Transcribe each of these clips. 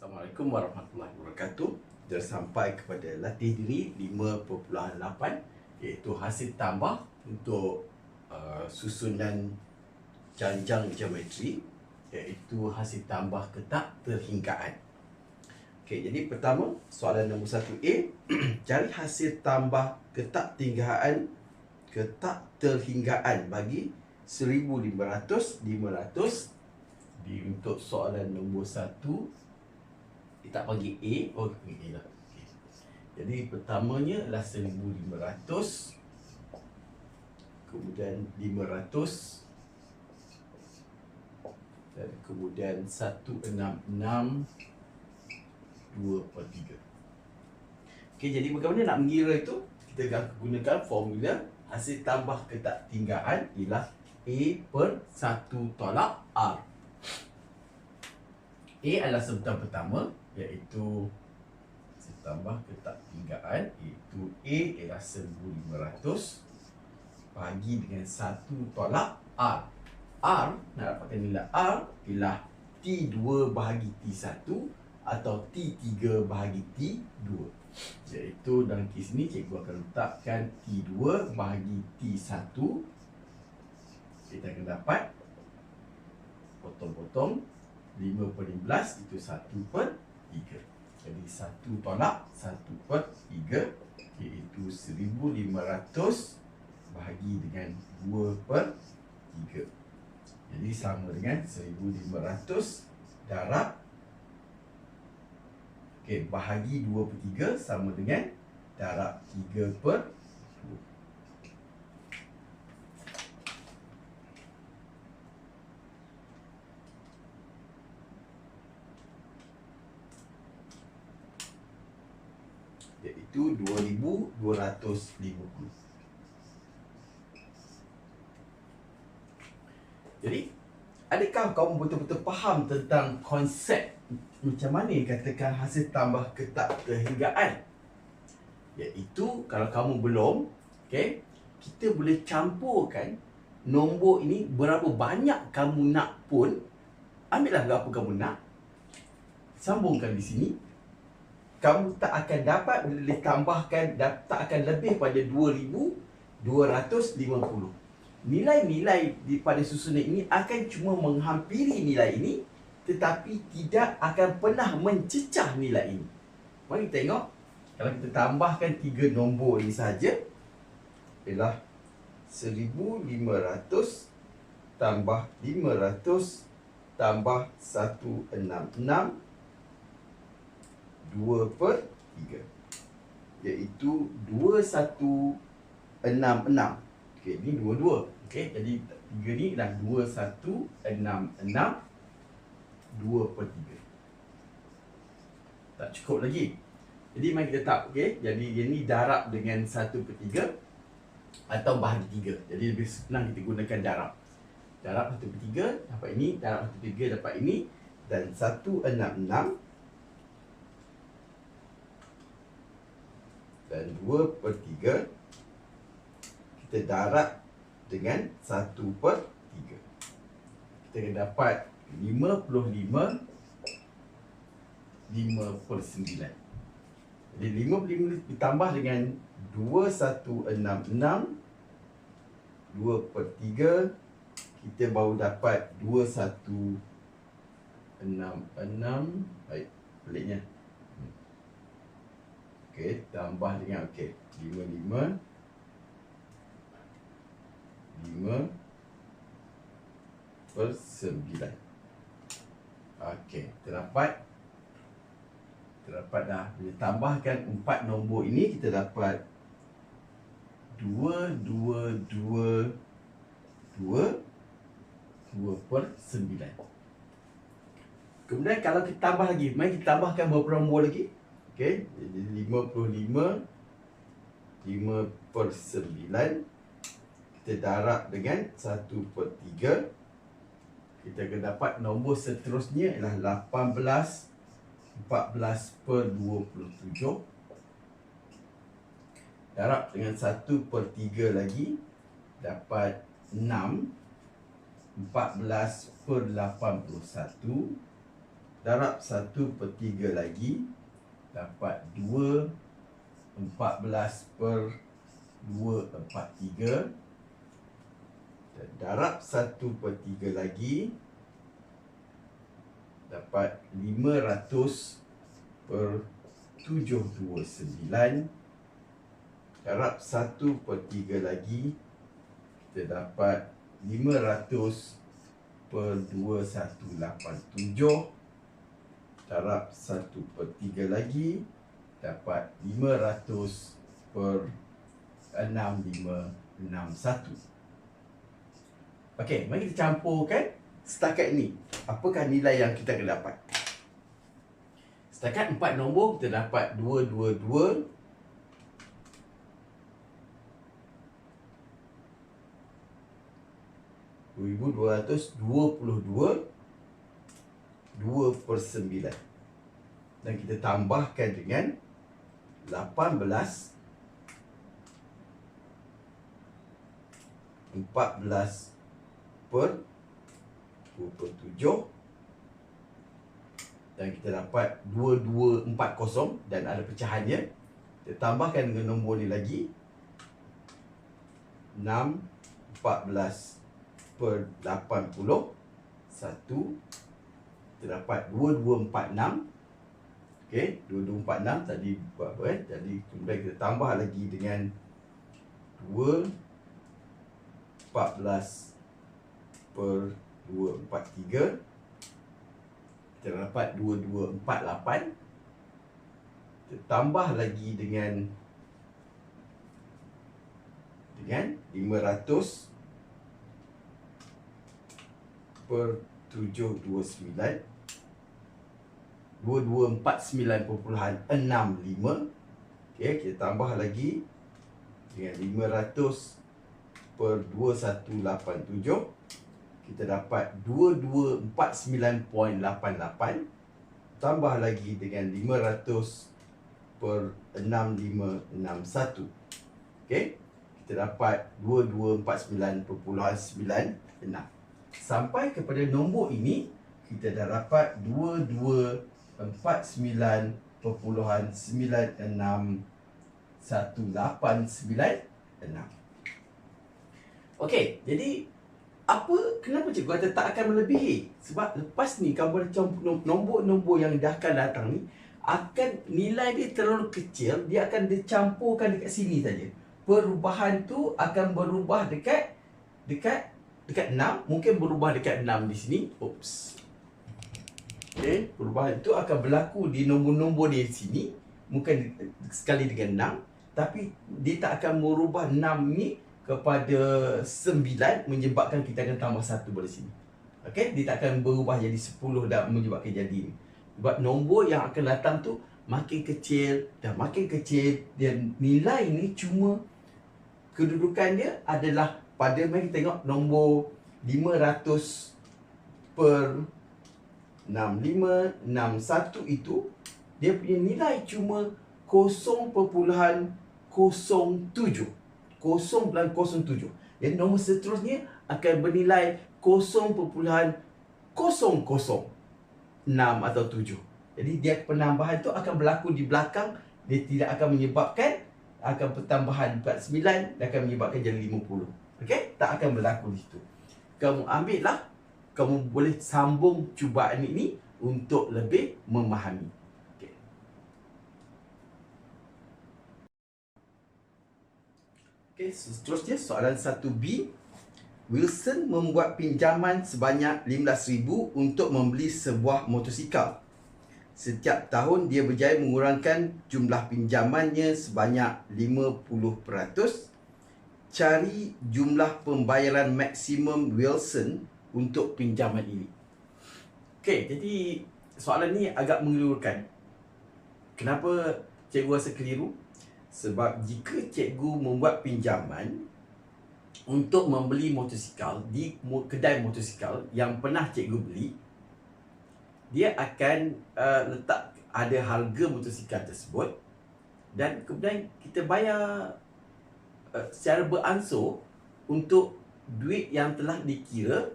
Assalamualaikum warahmatullahi wabarakatuh. Dah sampai kepada latih diri 5.8 iaitu hasil tambah untuk uh, susunan janjang geometri iaitu hasil tambah ketak terhinggaan. Okey, jadi pertama soalan nombor 1A cari hasil tambah ketak tinggaan ketak terhinggaan bagi 1500 500 di untuk soalan nombor 1 kita bagi A oh A lah okay. jadi pertamanya adalah 1500 kemudian 500 dan kemudian 166 2 per 3 Okey, jadi bagaimana nak mengira itu? Kita akan gunakan formula hasil tambah ketak tinggaan ialah A per 1 tolak R. A adalah sebutan pertama iaitu hasil tambah ketak tinggaan iaitu A ialah 1500 bagi dengan 1 tolak R. R nak dapatkan nilai R ialah T2 bahagi T1 atau T3 bahagi T2 iaitu dalam kes ni cikgu akan letakkan T2 bahagi T1 kita akan dapat potong-potong 5 per 15 itu 1 per 3 jadi 1 tolak 1 per 3 iaitu 1500 bahagi dengan 2 per 3 jadi sama dengan 1500 darab. Okey, bahagi 2 per 3 sama dengan darab 3 per 2 iaitu 2250 Jadi, adakah kamu betul-betul faham tentang konsep macam mana katakan hasil tambah ketak kehinggaan? Iaitu, kalau kamu belum, okay, kita boleh campurkan nombor ini berapa banyak kamu nak pun, ambillah berapa kamu nak, sambungkan di sini, kamu tak akan dapat boleh tambahkan tak akan lebih pada 2250 nilai-nilai di pada susunan ini akan cuma menghampiri nilai ini tetapi tidak akan pernah mencecah nilai ini. Mari tengok kalau kita tambahkan tiga nombor ini saja ialah 1500 tambah 500 tambah 166 2 per 3 iaitu 2166 Okey, ni dua-dua. Okey, jadi tiga ni dah dua, satu, enam, enam, dua per tiga. Tak cukup lagi. Jadi mari kita tak, okey. Jadi ini darab dengan satu per tiga atau bahagi tiga. Jadi lebih senang kita gunakan darab. Darab satu per tiga dapat ini, darab satu per tiga dapat ini dan satu enam enam dan dua per tiga kita darab dengan 1 per 3 kita akan dapat 55 5 per 9 jadi 55 ditambah dengan 2166 2 per 3 kita baru dapat 2166 baik peliknya Okey, tambah dengan okey. 55 5 per 9 Okey, terdapat. Terdapat dah. Bila tambahkan 4 nombor ini Kita dapat 2, 2, 2 2 2 per 9 Kemudian kalau kita tambah lagi Mari kita tambahkan beberapa nombor lagi Okey, jadi 55 5 per 9 kita darab dengan 1 per 3 kita akan dapat nombor seterusnya ialah 18 14 per 27 darab dengan 1 per 3 lagi dapat 6 14 per 81 darab 1 per 3 lagi dapat 2 14 per 2 4 3 dan darab 1 per 3 lagi dapat 500 per 729 darab 1 per 3 lagi kita dapat 500 per 2187 darab 1 per 3 lagi dapat 500 per 6561 Okey, mari kita campurkan setakat ni. Apakah nilai yang kita akan dapat? Setakat 4 nombor kita dapat 222 2222 2 per 9 Dan kita tambahkan dengan 18 14 per 27 Dan kita dapat 2240 Dan ada pecahannya. Kita tambahkan dengan nombor ni lagi. 6 14 per 80 1 kita dapat 2246 okey 2246 tadi buat apa eh? Jadi kemudian kita tambah lagi dengan 2 14 per 243 kita dapat 2248 kita tambah lagi dengan dengan 500 per 729 2249.65 Okey, kita tambah lagi dengan 500 per 2187 kita dapat 2249.88 tambah lagi dengan 500 per 6561 Okey, kita dapat 2249.96 sampai kepada nombor ini kita dah dapat 2249.96189 Okey, jadi apa kenapa cikgu kata tak akan melebihi? Sebab lepas ni kalau nombor-nombor yang dah akan datang ni akan nilai dia terlalu kecil, dia akan dicampurkan dekat sini saja. Perubahan tu akan berubah dekat dekat dekat 6, mungkin berubah dekat 6 di sini. Oops. Okay, perubahan itu akan berlaku di nombor-nombor di sini. Mungkin sekali dengan 6 Tapi dia tak akan merubah 6 ni kepada 9 Menyebabkan kita akan tambah 1 pada sini. Okay, dia tak akan berubah jadi 10 dan menyebabkan jadi ni Sebab nombor yang akan datang tu makin kecil dan makin kecil Dan nilai ni cuma kedudukan dia adalah pada mari kita tengok nombor 500 per 6561 itu dia punya nilai cuma 0.07 0.07 dan nombor seterusnya akan bernilai 0.006 atau 7 jadi dia penambahan itu akan berlaku di belakang. Dia tidak akan menyebabkan akan pertambahan 49 dan akan menyebabkan jadi 50 okey? Tak akan berlaku di situ. Kamu ambil lah kamu boleh sambung cubaan ini untuk lebih memahami. Okay. Okay, seterusnya soalan 1B. Wilson membuat pinjaman sebanyak RM15,000 untuk membeli sebuah motosikal. Setiap tahun dia berjaya mengurangkan jumlah pinjamannya sebanyak 50%. Cari jumlah pembayaran maksimum Wilson untuk pinjaman ini. Okey, jadi soalan ni agak mengelirukan. Kenapa cikgu rasa keliru? Sebab jika cikgu membuat pinjaman untuk membeli motosikal di kedai motosikal yang pernah cikgu beli, dia akan uh, letak ada harga motosikal tersebut dan kemudian kita bayar uh, secara beransur untuk duit yang telah dikira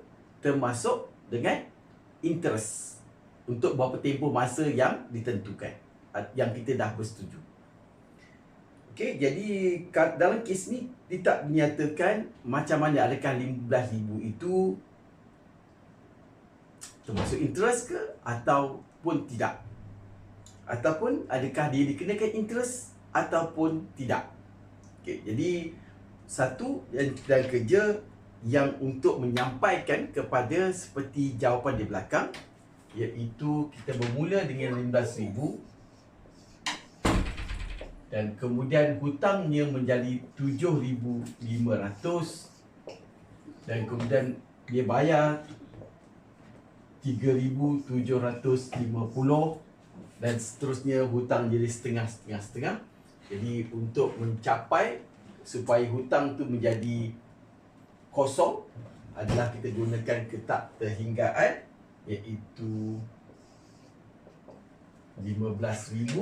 termasuk dengan interest. untuk berapa tempoh masa yang ditentukan yang kita dah bersetuju. Okey, jadi dalam kes ni tidak dinyatakan macam mana adakah 15,000 itu termasuk interest ke ataupun tidak. Ataupun adakah dia dikenakan interest ataupun tidak. Okey, jadi satu dan, dan kerja yang untuk menyampaikan kepada seperti jawapan di belakang iaitu kita bermula dengan 15,000 dan kemudian hutangnya menjadi 7,500 dan kemudian dia bayar 3,750 dan seterusnya hutang jadi setengah-setengah-setengah. Jadi untuk mencapai supaya hutang tu menjadi kosong adalah kita gunakan ketak terhinggaan iaitu 15,000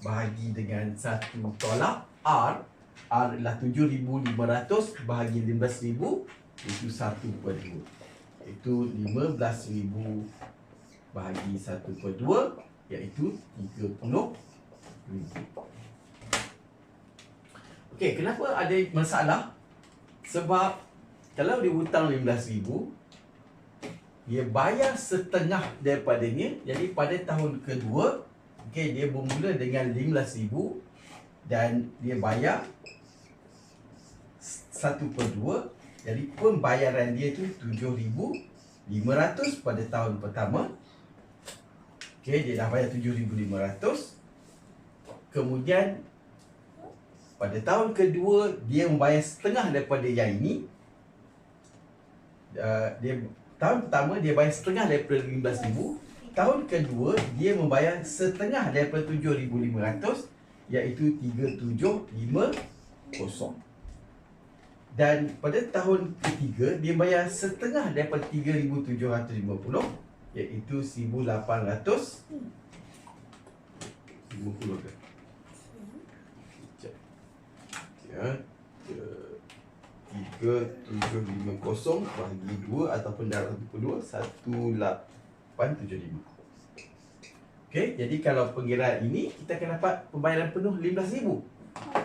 bahagi dengan satu tolak R R adalah 7,500 bahagi 15,000 itu 1 per 2 Iaitu 15,000 bahagi 1 per 2 Iaitu 30,000 Okey, kenapa ada masalah? Sebab kalau dia hutang 15,000 dia bayar setengah daripadanya. Jadi pada tahun kedua okey dia bermula dengan 15000 dan dia bayar 1 per 2 jadi pembayaran dia tu 7500 pada tahun pertama. Okey dia dah bayar 7500 kemudian pada tahun kedua dia membayar setengah daripada yang ini. Uh, dia Tahun pertama dia bayar setengah daripada 15,000 Tahun kedua dia membayar setengah daripada 7,500 Iaitu 3,750 Dan pada tahun ketiga dia bayar setengah daripada 3,750 Iaitu 1,850 ke? Ya, tiga tujuh lima kosong bagi dua ataupun darab satu per dua satu lapan tujuh lima. Okey, jadi kalau pengiraan ini kita akan dapat pembayaran penuh lima ribu.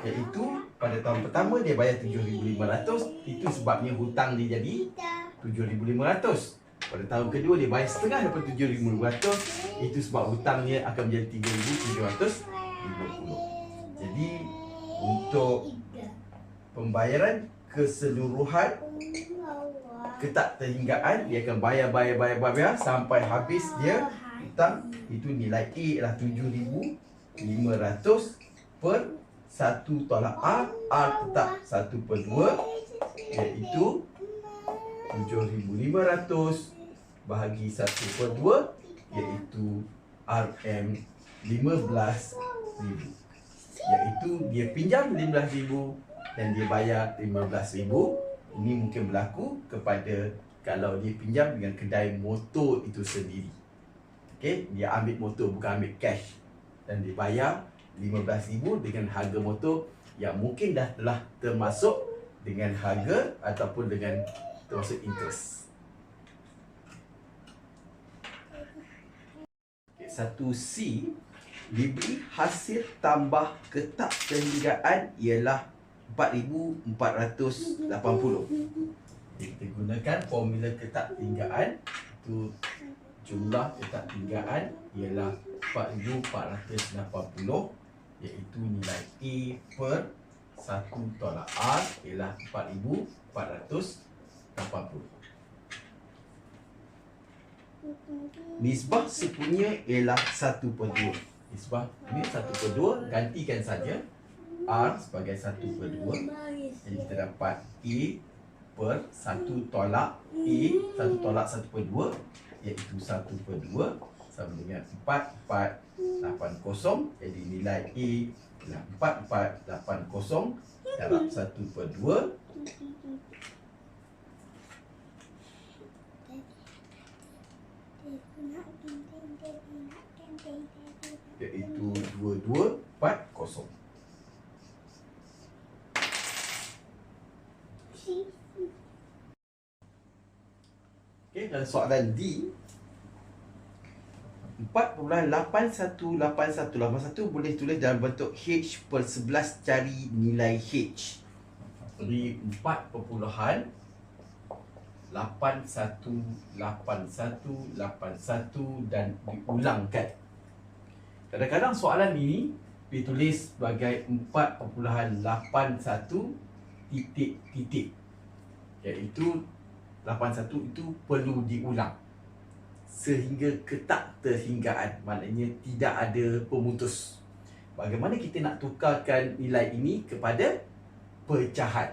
Iaitu pada tahun pertama dia bayar tujuh ribu lima ratus itu sebabnya hutang dia jadi tujuh ribu lima ratus. Pada tahun kedua dia bayar setengah daripada tujuh ribu lima ratus itu sebab hutangnya akan menjadi tiga ribu tujuh ratus lima puluh. Jadi untuk pembayaran keseluruhan ketak terhinggaan dia akan bayar bayar bayar bayar sampai habis dia hutang. Itu nilai A adalah 7500 per 1 tolak R R tetap 1 per 2 iaitu 7500 bahagi 1 per 2 iaitu RM 15000 iaitu dia pinjam 15000 dan dia bayar RM15,000 ini mungkin berlaku kepada kalau dia pinjam dengan kedai motor itu sendiri. Okay? dia ambil motor bukan ambil cash. Dan dia bayar RM15,000 dengan harga motor yang mungkin dah telah termasuk dengan harga ataupun dengan termasuk interest. Okay, satu C. Diberi hasil tambah ketak perniagaan ialah 4480 kita gunakan formula ketak tinggaan itu jumlah ketak tinggaan ialah 4480 iaitu nilai A per 1 tolak R ialah 4480 Nisbah sepunya ialah 1 per 2 Nisbah ini 1 per 2 gantikan saja R sebagai 1 per 2 Jadi kita dapat A per 1 tolak A hmm. 1 tolak 1 per 2 Iaitu 1 per 2 Sama dengan 4, 4, 8, 0 Jadi nilai A ialah 4, 4, 8, 0 Dalam 1 per 2 Iaitu 2, 2, 4, 0 dan soalan D 4.818181 boleh tulis dalam bentuk H per 11 cari nilai H. Jadi 4.818181 dan diulangkan. Kadang-kadang soalan ini ditulis sebagai 4.81 titik titik. Iaitu 81 itu perlu diulang. Sehingga ketak terhinggaan. Maknanya tidak ada pemutus. Bagaimana kita nak tukarkan nilai ini kepada pecahan?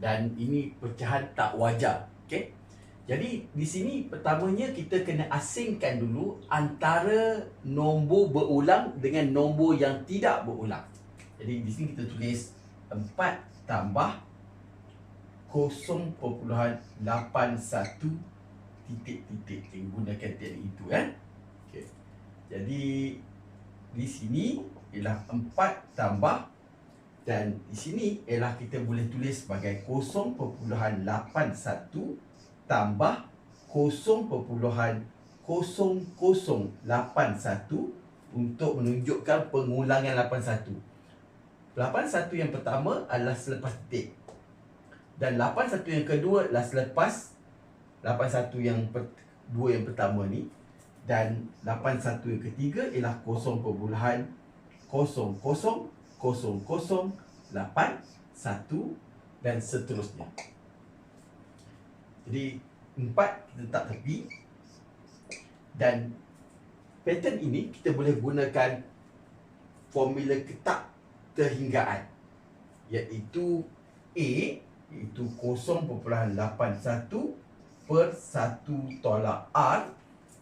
Dan ini pecahan tak wajar okey jadi di sini pertamanya kita kena asingkan dulu antara nombor berulang dengan nombor yang tidak berulang. Jadi di sini kita tulis 4 tambah 0.81 titik-titik kita gunakan teknik itu kan okay. jadi di sini ialah 4 tambah dan di sini ialah kita boleh tulis sebagai 0.81 tambah 0.0081 untuk menunjukkan pengulangan 81 81 yang pertama adalah selepas titik dan 81 yang kedua adalah selepas 81 yang per, dua yang pertama ni dan 81 yang ketiga ialah 0.000081 dan seterusnya. Jadi empat kita letak tepi dan pattern ini kita boleh gunakan formula ketak terhinggaan iaitu A itu 0.81 per 1 tolak R.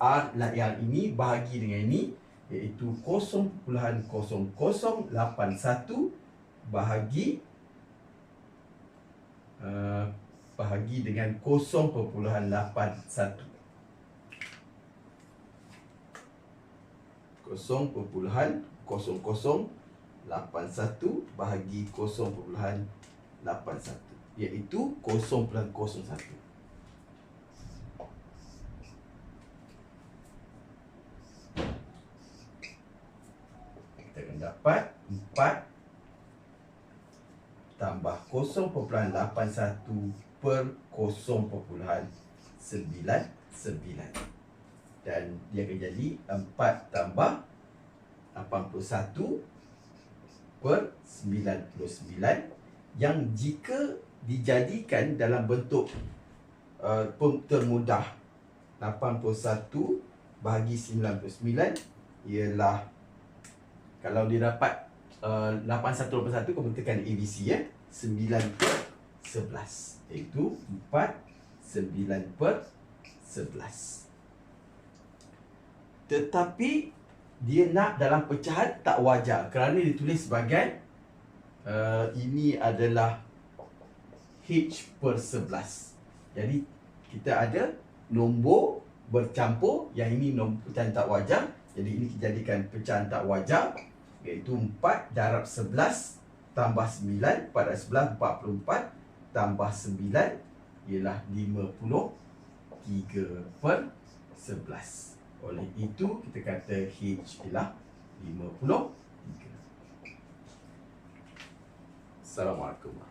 R lah yang ini bahagi dengan ini iaitu 0.0081 bahagi uh, bahagi dengan 0.81 0.0081 bahagi 0.81 iaitu 0.01 kita akan dapat 4 tambah 0.81 per 0.99 dan dia akan jadi 4 tambah 81 per 99 yang jika dijadikan dalam bentuk uh, termudah 81 bahagi 99 ialah kalau dia dapat uh, 81 81 kau tekan ABC ya 9 per 11 iaitu 4 9 per 11 tetapi dia nak dalam pecahan tak wajar kerana ditulis sebagai uh, ini adalah H per 11 Jadi kita ada nombor bercampur Yang ini nombor pecahan tak wajar. Jadi ini kita jadikan pecahan tak wajar Iaitu 4 darab 11 Tambah 9 pada 11 44 Tambah 9 Ialah 53 per 11 Oleh itu kita kata H ialah 53 Assalamualaikum